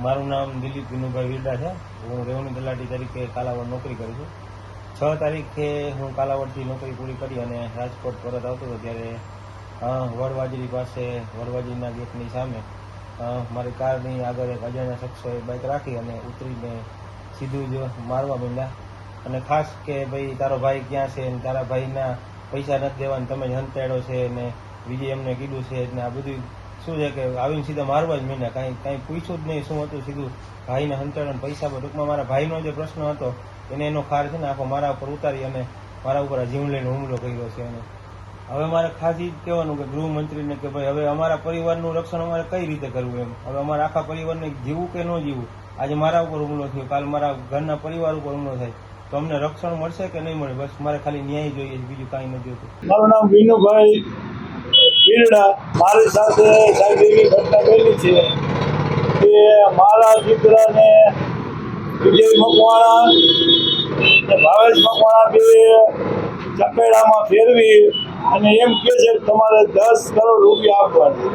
મારું નામ દિલીપ વિનુભાઈ વીરડા છે. હું રેવન્યુ તલાટી તરીકે કાલાવડ નોકરી કરું છું. છ તારીખે હું કાલાવડથી નોકરી પૂરી કરી અને રાજકોટ પરત આવતો હતો ત્યારે વડવાજરી પાસે, વડવાજરીના ગેટની સામે મારી કારની આગળ એક અજાણ્યા શખ્સોએ બાઇક રાખી અને ઉતરીને સીધું જ મારવા માંડ્યા. અને ખાસ કે ભાઈ, તારો ભાઈ ક્યાં છે તારા ભાઈના પૈસા નથી દેવાના, તમે જ હંતાડ્યો છે અને બીજે એમને કીધું છે ને આ બધું શું છે કે આવીને સીધા મારવા જ મીને કાંઈ કાંઈ પૂછ્યું જ નહીં. શું હતું સીધું ભાઈને હંતાડો પૈસા પર ટૂંકમાં મારા ભાઈનો જે પ્રશ્ન હતો, એને એનો ખાર છે ને આખો મારા ઉપર ઉતારી અને મારા ઉપર આ લઈને હુમલો કર્યો છે અને હવે મારે ખાસ જ કહેવાનું કે ગૃહમંત્રીને કે ભાઈ, હવે અમારા પરિવારનું રક્ષણ અમારે કઈ રીતે કરવું એમ? હવે અમારા આખા પરિવારને જીવવું કે ન જીવવું આજે મારા ઉપર હુમલો થયો. કાલ મારા ઘરના પરિવાર ઉપર હુમલો થાય. તો અમને રક્ષણ મળશે કે નહીં મળે? બસ મારે ખાલી ન્યાય જોઈએ બીજું કાંઈ નથી હોતું. મારું નામ વિનુભાઈ વીરડા મારી સાથે સાહેબ એવી ઘટના બની છે. કે મારા દીકરાને વિજય મકવાણા અને ભાવેશ મકવાણા બે ચપેડામાં ફેરવી અને એમ કે છે તમારે દસ કરોડ રૂપિયા આપવાની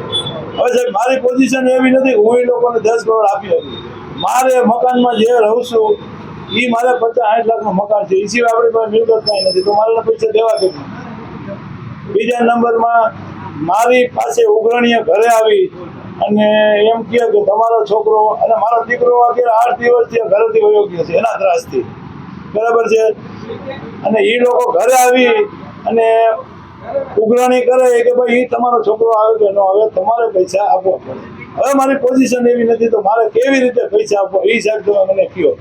હવે સાહેબ, મારી પોઝિશન એવી નથી હું એ લોકોને દસ કરોડ આપી હતી મારે મકાનમાં જે રહું છું એ મારે પચાસ આઠ લાખનું મકાન છે. એ સિવાય આપણી પાસે મિલકત કાંઈ નથી. તો મારે પૈસા દેવા કેટલું બીજા નંબરમાં મારી પાસે ઉઘરણીએ ઘરે આવી અને એમ કહે કે તમારો છોકરો અને મારો દીકરો અત્યારે આઠ દિવસથી ઘરેથી વયો ગયો છે, એના ત્રાસથી. બરાબર છે? અને એ લોકો ઘરે આવી અને ઉઘરાણી કરે કે ભાઈ એ તમારો છોકરો આવે કે ન આવે, તમારે પૈસા આપવા પડે. હવે મારી પોઝિશન એવી નથી, તો મારે કેવી રીતે પૈસા આપવા? એ સાહેબ તમે મને કહો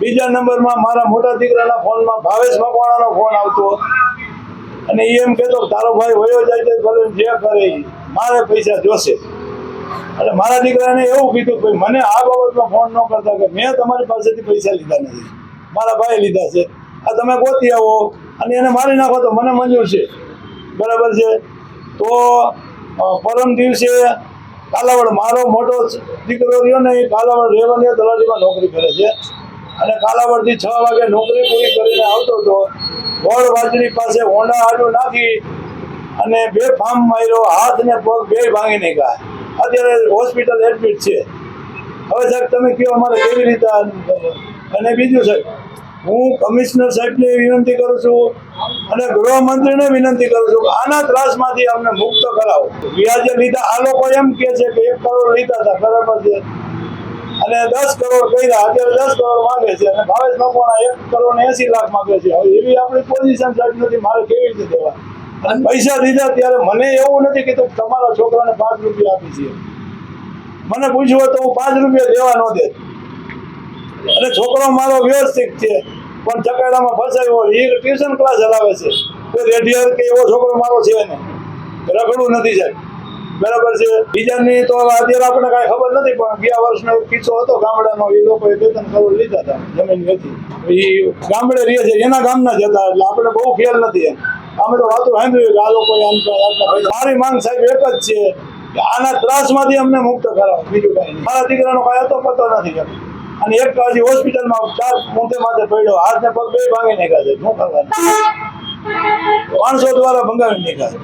બીજા નંબરમાં મારા મોટા દીકરાના ફોનમાં ભાવેશ મકવાણાનો ફોન આવતો. અને એમ કહેતો તારો ભાઈ વયો જાય તો ભલે જે કરે. મારે પૈસા જોશે. એટલે મારા દીકરાને એવું કીધું કે મને આ બાબતમાં ફોન ન કરતા કે મેં તમારી પાસેથી પૈસા લીધા નથી. મારા ભાઈ લીધા છે. આ તમે ગોતી આવો. અને એને મારી નાખો તો મને મંજૂર છે. બરાબર છે? તો પરમ દિવસે કાલાવડ મારો મોટો દીકરો રહ્યો ને એ કાલાવડ રેવન્યુ તલાટીમાં નોકરી કરે છે. અને કાલાવડથી છ વાગે નોકરી પૂરી કરીને આવતો હતો. વડ વાજરી પાસે હોંડા આડું નાખી અને બે ફામ માર્યો, હાથ ને પગ બે ભાંગી નીકળ્યા અત્યારે હોસ્પિટલ એડમિટ છે. હવે સાહેબ, તમે કહો અમારે કેવી રીતે અને બીજું સાહેબ, હું કમિશનર સાહેબને વિનંતી કરું છું અને ગૃહમંત્રીને વિનંતી કરું છું આના ત્રાસમાંથી અમને મુક્ત કરાવો. વ્યાજે લીધા, આ લોકો એમ કહે છે કે એક કરોડ લીધા હતા બરાબર છે. અને દસ કરોડ કર્યા. અત્યારે દસ કરોડ માંગે છે અને ભાવેશ મકવાણા એક કરોડ ને એસી લાખ માંગે છે. હવે એવી આપણી પોઝિશન સાહેબ નથી. મારે કેવી રીતે દેવા? અને પૈસા દીધા ત્યારે મને એવું નથી કે તું તમારા છોકરાને પાંચ રૂપિયા આપી છે. મને પૂછ્યું હોય તો હું પાંચ રૂપિયા દેવા ન દે. અને છોકરો મારો વ્યવસ્થિત છે. પણ ચકેડામાં ફસાયો એ ટ્યુશન ક્લાસ હલાવે છે. કોઈ રેડિયર કે એવો છોકરો મારો છે ને રગડું નથી સાહેબ. બરાબર છે. બીજાની તો અત્યારે આપણે કાંઈ ખબર નથી પણ ગયા વર્ષનો કિસ્સો હતો ગામડાનો એ લોકોએ બે ત્રણ કરોડ લીધા હતા જમીન હતી એ ગામડે રહે છે એના ગામના જ હતા એટલે આપણે બહુ ખ્યાલ નથી એમ. અમે તો વાતો સાંભળ્યું કે આ કરે. મારી માંગ સાહેબ એક જ છે કે આના ત્રાસમાંથી અમને મુક્ત કરાવો બીજું કાંઈ નહીં. મારા દીકરાનો કાંઈ હતો પતો નથી એમ. અને એક હજી હોસ્પિટલમાં ચાર મોટે માથે પડ્યો હાથ ને પગ બે ભાંગી નાખ્યા છે શું કરવાનું? માણસો દ્વારા ભંગાવી નાખ્યા છે.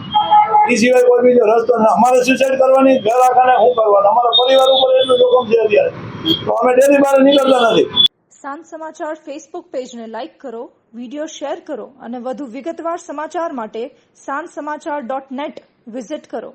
એ સિવાય કોઈ બીજો રસ્તો નથી અમારે સુસાઇડ કરવાની ઘર આખાને શું કરવાનું? અમારા પરિવાર ઉપર એટલું જોખમ છે અત્યારે. તો અમે ડેલી બહાર નીકળતા નથી. સાંજ સમાચાર ફેસબુક પેજને લાઇક કરો વીડિયો શેર કરો અને વધુ વિગતવાર સમાચાર માટે સાંજ સમાચાર ડોટ નેટ વિઝિટ કરો.